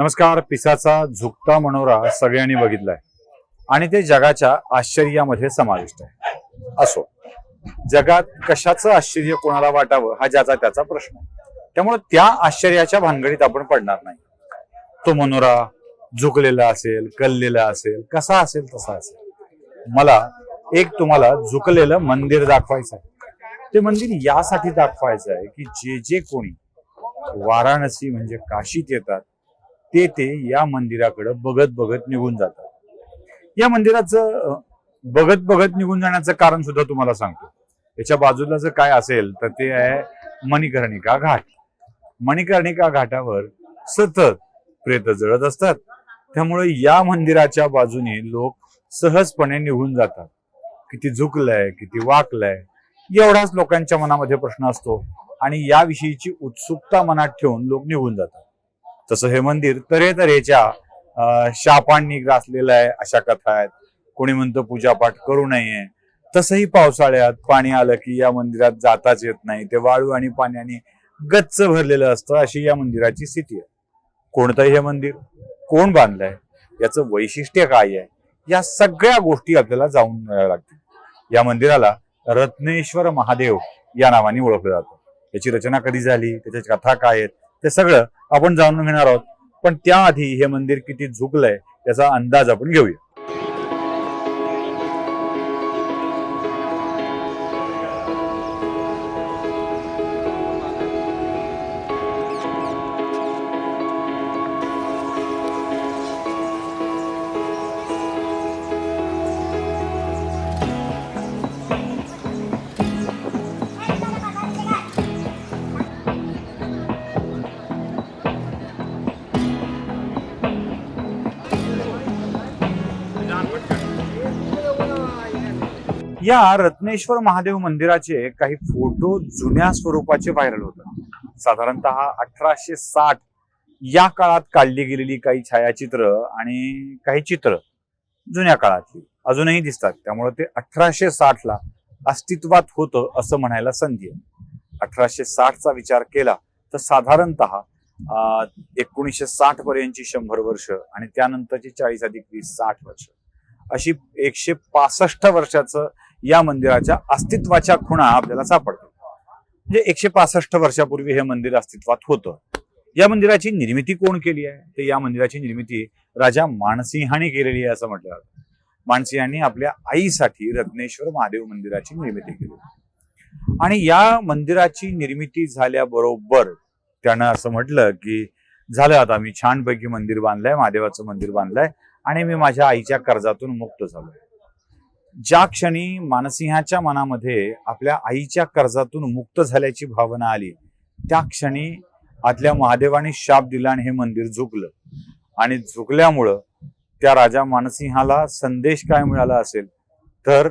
नमस्कार पिसाचा झुकता मनोरा सगळ्यांनी बघितलाय. आणि ते जगाच्या आश्चर्यामध्ये समाविष्ट आहे. असो जगात कशाचं आश्चर्य कोणाला वाटावं हा ज्याचा त्याचा प्रश्न आहे. त्यामुळे त्या आश्चर्याच्या भानगडीत आपण पडणार नाही. तो मनोरा झुकलेला असेल कललेला असेल कसा असेल तसा असेल. मला एक तुम्हाला झुकलेलं मंदिर दाखवायचं आहे. ते मंदिर यासाठी दाखवायचं आहे की जे जे कोणी वाराणसी म्हणजे काशीत येतात ते ते या मंदिराकडे बघत बघत निघून जातात. या मंदिराचं बघत बघत निघून जाण्याचं कारण सुद्धा तुम्हाला सांगतो. याच्या बाजूला जर काय असेल तर ते आहे मणिकर्णिका घाट. मणिकर्णिका घाटावर सतत प्रेत जळत असतात. त्यामुळे या मंदिराच्या बाजूने लोक सहजपणे निघून जातात. किती झुकलंय किती वाकलंय एवढाच लोकांच्या मनामध्ये प्रश्न असतो. आणि याविषयीची उत्सुकता मनात ठेवून लोक निघून जातात. तसं हे मंदिर तऱ्हेतऱ्हेच्या तऱ्हेच्या शापांनी ग्रासलेलं आहे अशा कथा आहेत. कोणी म्हणतं पूजापाठ करू नये. तसंही पावसाळ्यात पाणी आलं की या मंदिरात जाताच येत नाही. ते वाळू आणि पाण्याने गच्च भरलेलं असतं अशी या मंदिराची स्थिती आहे. कोणतंही हे मंदिर कोण बांधलंय याचं वैशिष्ट्य काय आहे या सगळ्या गोष्टी आपल्याला जाऊन मिळाव्या लागतील. या मंदिराला रत्नेश्वर महादेव या नावाने ओळखलं जातं. याची रचना कधी झाली त्याच्या कथा काय आहेत ते सगळं आपण जाणून घेणार आहोत. पण त्याआधी हे मंदिर किती झुकलंय त्याचा अंदाज आपण घेऊया. या रत्नेश्वर महादेव मंदिराचे काही फोटो जुन्या स्वरूपाचे व्हायरल होतात साधारणतः अठराशे साठ या काळात काढली गेलेली काही छायाचित्र आणि काही चित्र जुन्या काळातली अजूनही दिसतात. त्यामुळे ते अठराशे साठ ला अस्तित्वात होतं असं म्हणायला संधी आहे. अठराशे साठचा विचार केला तर साधारणतः एकोणीसशे साठ पर्यंतची शंभर वर्ष आणि त्यानंतरची चाळीस अधिक वीस साठ वर्ष. अशी एकशे पासष्ट वर्षाचं या मंदिराच्या अस्तित्वाच्या खुणा आपल्याला सापडतात म्हणजे एकशे पासष्ट वर्षापूर्वी हे मंदिर अस्तित्वात होतं. या मंदिराची निर्मिती कोण केली आहे? तर या मंदिराची निर्मिती राजा मानसिंहाने केलेली आहे असं म्हटलं जातं. मानसिंहांनी आपल्या आईसाठी रत्नेश्वर महादेव मंदिराची निर्मिती केली. आणि या मंदिराची निर्मिती झाल्याबरोबर त्यानं असं म्हटलं की झालं आता मी छानपैकी मंदिर बांधलंय महादेवाचं मंदिर बांधलंय आणि मी माझ्या आईच्या कर्जातून मुक्त झालोय. ज्या क्षणी मानसिंहाच्या मनामध्ये आपल्या आईच्या कर्जातून मुक्त झाल्याची भावना आली त्या क्षणी आतल्या महादेवाने शाप दिला आणि हे मंदिर झुकलं. आणि झुकल्यामुळं त्या राजा मानसिंहाला संदेश काय मिळाला असेल? तर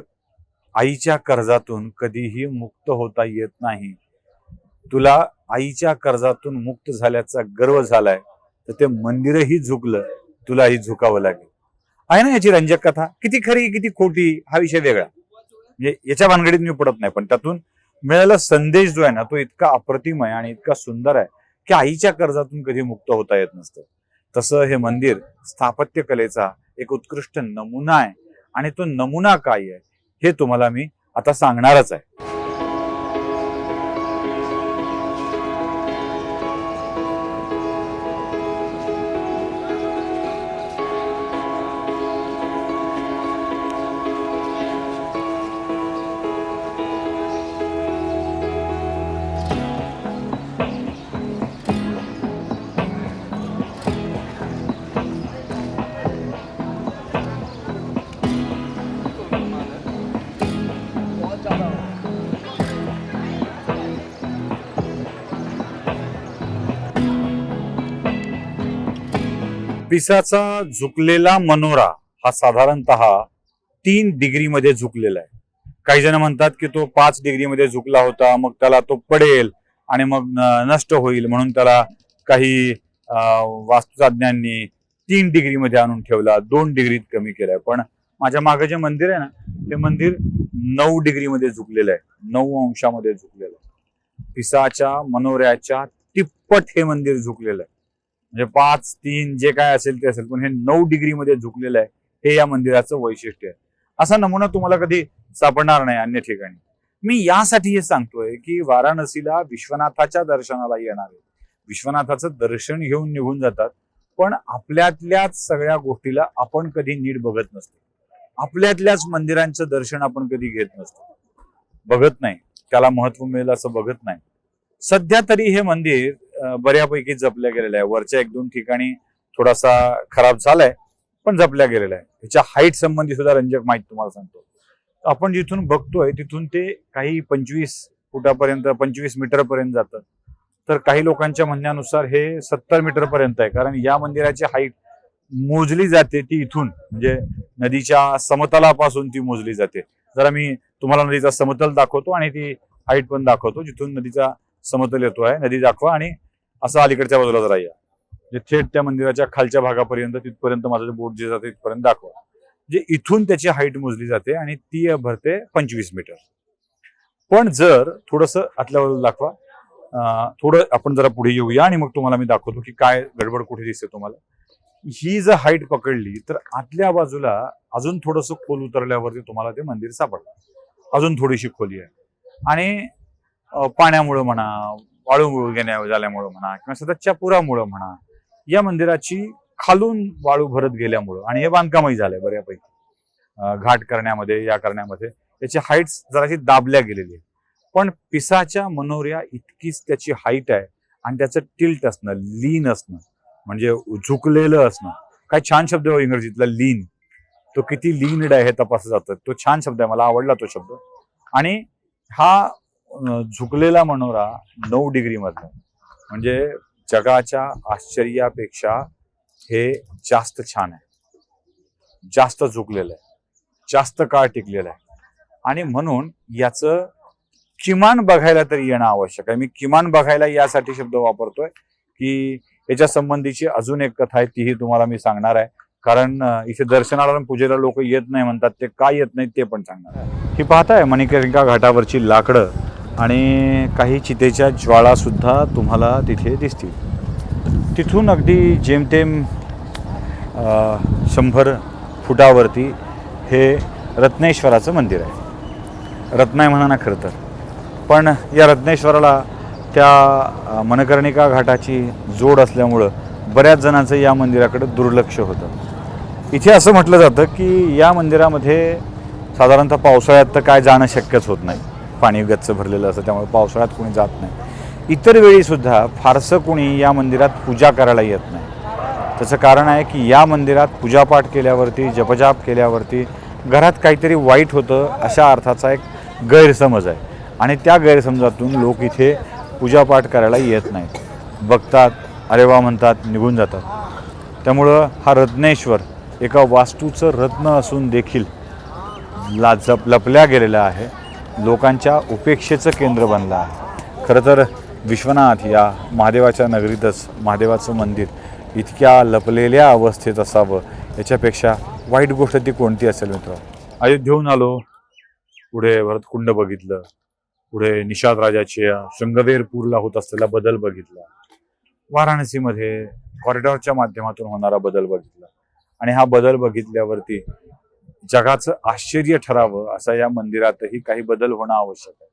आईच्या कर्जातून कधीही मुक्त होता येत नाही. तुला आईच्या कर्जातून मुक्त झाल्याचा गर्व झालाय तर ते मंदिरही झुकलं तुलाही झुकावं लागेल. आहे ना याची रंजक कथा? किती खरी किती खोटी? हा विषय वेगळा. म्हणजे याच्या भानगडीत मी पडत नाही पण त्यातून मिळालेला संदेश जो आहे ना तो इतका अप्रतिम आहे आणि इतका सुंदर आहे की आईच्या कर्जातून कधी मुक्त होता येत नसतं. तसं हे मंदिर स्थापत्य कलेचा एक उत्कृष्ट नमुना आहे आणि तो नमुना काय आहे हे तुम्हाला मी आता सांगणारच आहे. पिसाचा झुकलेला मनोरा हा साधारणतः तीन डिग्रीमध्ये झुकलेला आहे. काही जण म्हणतात की तो पाच डिग्रीमध्ये झुकला होता मग त्याला तो पडेल आणि मग न- नष्ट होईल म्हणून त्याला काही अं, वास्तुतज्ञांनी तीन डिग्रीमध्ये आणून ठेवला दोन डिग्रीत कमी केलाय. पण माझ्या मागे जे मंदिर आहे ना ते मंदिर नऊ डिग्रीमध्ये झुकलेलं आहे. नऊ अंशामध्ये झुकलेलं आहे. पिसाच्या मनोऱ्याच्या तिप्पट हे मंदिर झुकलेलं आहे. म्हणजे पाच तीन जे काय असेल ते असेल पण हे नऊ डिग्री मध्ये झुकलेलं आहे हे या मंदिराचं वैशिष्ट्य आहे. असा नमुना तुम्हाला कधी सापडणार नाही अन्य ठिकाणी. मी यासाठी हे सांगतोय की वाराणसीला विश्वनाथाच्या दर्शनाला येणार आहे विश्वनाथाचं दर्शन घेऊन निघून जातात पण आपल्यातल्याच सगळ्या गोष्टीला आपण कधी नीट बघत नसतो. आपल्यातल्याच मंदिरांचं दर्शन आपण कधी घेत नसतो. बघत नाही. त्याला महत्त्व मिळेल असं बघत नाही. सध्या तरी हे मंदिर बऱ्यापैकी जपल्या गेलेल्या आहे वरच्या एक दोन ठिकाणी थोडासा खराब झालाय पण जपल्या गेलेला आहे त्याच्या हाईट संबंधी सुद्धा रंजक माहिती तुम्हाला सांगतो. आपण जिथून बघतोय तिथून ते काही पंचवीस फुटापर्यंत पंचवीस मीटर पर्यंत जातं. तर काही लोकांच्या म्हणण्यानुसार हे सत्तर मीटर पर्यंत आहे. कारण या मंदिराची हाईट मोजली जाते ती इथून. म्हणजे नदीच्या समतलापासून ती मोजली जाते. जरा मी तुम्हाला नदीचा समतल दाखवतो आणि ती हाईट पण दाखवतो. जिथून नदीचा समतल येतो आहे नदी दाखवा आणि असं अलीकडच्या बाजूला जरा या जे थेट त्या मंदिराच्या खालच्या भागापर्यंत तिथपर्यंत माझं बोट जे जाते तिथपर्यंत दाखवा. जे इथून त्याची हाईट मोजली जाते आणि ती भरते पंचवीस मीटर पण जर थोडस आतल्या बाजूला दाखवा थोडं आपण जरा पुढे येऊया आणि मग तुम्हाला मी दाखवतो की काय गडबड कुठे दिसते तुम्हाला. ही जर हाईट पकडली तर आतल्या बाजूला अजून थोडस खोल उतरल्यावरती तुम्हाला ते मंदिर सापडलं अजून थोडीशी खोली आहे. आणि पाण्यामुळं म्हणा वाळू घेण्या झाल्यामुळं म्हणा किंवा सततच्या पुरामुळं म्हणा या मंदिराची खालून वाळू भरत गेल्यामुळं आणि हे बांधकामही झालंय बऱ्यापैकी. घाट करण्यामध्ये या करण्यामध्ये त्याची हाईट जराशी दाबल्या गेलेली आहे पण पिसाच्या मनोऱ्या इतकीच त्याची हाईट आहे आणि त्याचं टिल्ट असणं लीन असणं म्हणजे झुकलेलं असणं. काय छान शब्द हो इंग्रजीतला लीन तो किती लीनड आहे हे तपासलं जातं. तो छान शब्द आहे मला आवडला तो शब्द. आणि हा झुकलेला मनोरा नऊ डिग्रीमधला म्हणजे जगाच्या आश्चर्यापेक्षा हे जास्त छान आहे. जास्त झुकलेलं आहे. जास्त काळ टिकलेलं आहे. आणि म्हणून याचं किमान बघायला तरी येणं आवश्यक आहे. मी किमान बघायला यासाठी शब्द वापरतोय की याच्या संबंधीची अजून एक कथा आहे तीही तुम्हाला मी सांगणार आहे. कारण इथे दर्शनाला आणि पूजेला लोक येत नाही म्हणतात ते का येत नाही ते पण सांगणार आहे. ही पाहताय मणिकर्णिका घाटावरची लाकडं. आणि काही चितेच्या ज्वाळासुद्धा तुम्हाला तिथे दिसतील. तिथून अगदी जेमतेम शंभर फुटावरती हे रत्नेश्वराचं मंदिर आहे. रत्नाय म्हणा ना खरं तर. पण या रत्नेश्वराला त्या मनकर्णिका घाटाची जोड असल्यामुळं बऱ्याच जणांचं या मंदिराकडे दुर्लक्ष होतं. इथे असं म्हटलं जातं की या मंदिरामध्ये साधारणतः पावसाळ्यात तर काय जाणं शक्यच होत नाही. पाणी गच्च भरलेलं असतं त्यामुळे पावसाळ्यात कोणी जात नाही. इतर वेळीसुद्धा फारसं कोणी या मंदिरात पूजा करायला येत नाही. त्याचं कारण आहे की या मंदिरात पूजापाठ केल्यावरती जपजाप केल्यावरती घरात काहीतरी वाईट होतं अशा अर्थाचा एक गैरसमज आहे. आणि त्या गैरसमजातून लोक इथे पूजापाठ करायला येत नाहीत. बघतात अरे वा म्हणतात निघून जातात. त्यामुळं हा रत्नेश्वर एका वास्तूचं रत्न असून देखील ला जप लपल्या गेलेला आहे. लोकांच्या उपेक्षेचं केंद्र बनलं आहे. खरं तर विश्वनाथ या महादेवाच्या नगरीतच महादेवाचं मंदिर इतक्या लपलेल्या अवस्थेत असावं याच्यापेक्षा वाईट गोष्ट ती कोणती असेल मित्र? अयोध्येहून आलो. पुढे भरतकुंड बघितलं. पुढे निषाद राजाच्या शृंगवेरपूरला होत असलेला बदल बघितला. वाराणसीमध्ये कॉरिडॉरच्या माध्यमातून होणारा बदल बघितला. आणि हा बदल बघितल्यावरती जगाचं आश्चर्य ठरावं असा या मंदिरातही काही बदल होणं आवश्यक आहे.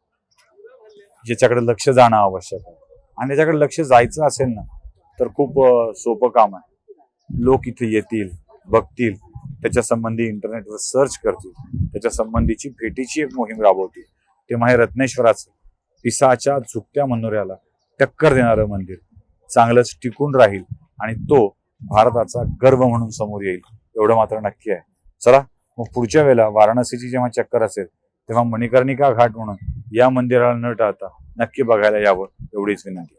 ज्याच्याकडे लक्ष जाणं आवश्यक आहे. आणि त्याच्याकडे लक्ष जायचं असेल ना तर खूप सोपं काम आहे. लोक इथे येतील बघतील त्याच्या संबंधी इंटरनेटवर सर्च करतील त्याच्या संबंधीची भेटीची एक मोहीम राबवतील. तेव्हा हे रत्नेश्वराचं पिसाच्या झुकत्या मनोऱ्याला टक्कर देणारं मंदिर चांगलंच टिकून राहील आणि तो भारताचा गर्व म्हणून समोर येईल एवढं मात्र नक्की आहे. चला मग पुढच्या वेळेला वाराणसीची जेव्हा चक्कर असेल तेव्हा मणिकर्णिका घाट म्हणून या मंदिराला न टाळता नक्की बघायला यावं एवढीच विनंती.